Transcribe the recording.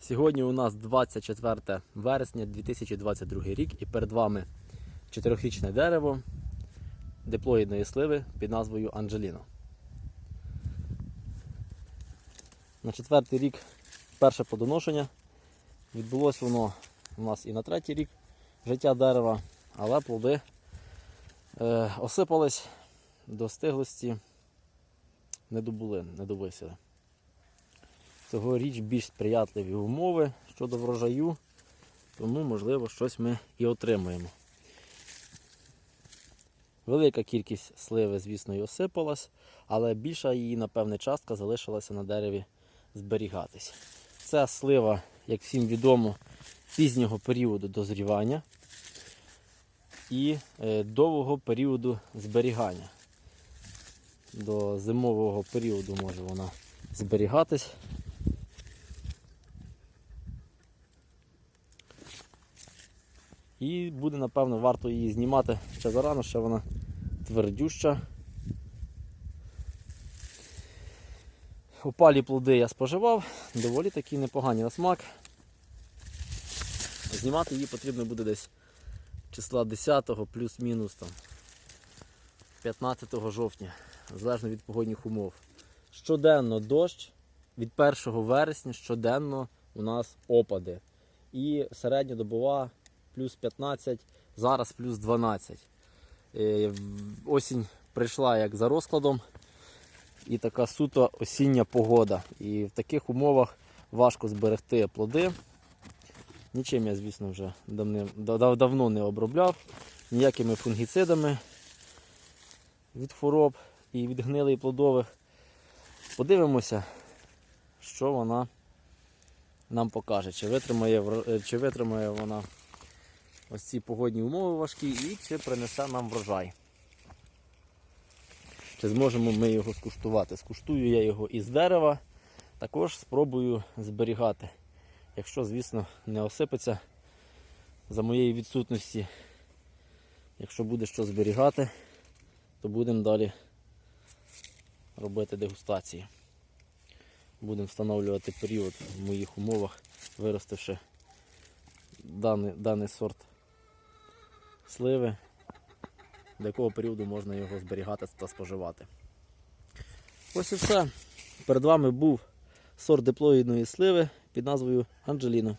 Сьогодні у нас 24 вересня 2022 рік і перед вами чотирьохрічне дерево диплоїдної сливи під назвою Анджеліно. На четвертий рік перше плодоношення. Відбулось воно у нас і на третій рік життя дерева, але плоди е, осипались до стиглості, не добули, не довисили. Цьогоріч більш сприятливі умови щодо врожаю, тому, можливо, щось ми і отримаємо. Велика кількість сливи, звісно, і осипалась, але більша її, напевне, частка залишилася на дереві зберігатись. Це слива, як всім відомо, пізнього періоду дозрівання і е, довгого періоду зберігання. До зимового періоду може вона зберігатись. І буде, напевно, варто її знімати ще зарано, ще вона твердюща. Опалі плоди я споживав, доволі такі непогані на смак. Знімати її потрібно буде десь числа 10 плюс-мінус там 15 жовтня, залежно від погодних умов. Щоденно дощ від 1 вересня щоденно у нас опади. І середньодобова плюс 15, зараз плюс 12. Е, Осінь прийшла як за розкладом, і така суто осіння погода. І в таких умовах важко зберегти плоди. Нічим я, звісно, вже давним, дав- давно не обробляв, ніякими фунгіцидами від хвороб і від гнилий плодових. Подивимося, що вона нам покаже, чи витримає, е, чи витримає вона ось ці погодні умови важкі і чи принесе нам врожай. Чи зможемо ми його скуштувати? Скуштую я його із дерева, також спробую зберігати. Якщо, звісно, не осипеться за моєї відсутності. Якщо буде що зберігати, то будемо далі робити дегустації. Будемо встановлювати період в моїх умовах, виростивши даний, даний сорт сливи, до якого періоду можна його зберігати та споживати. Ось і все. Перед вами був сорт диплоїдної сливи під назвою Анджеліно.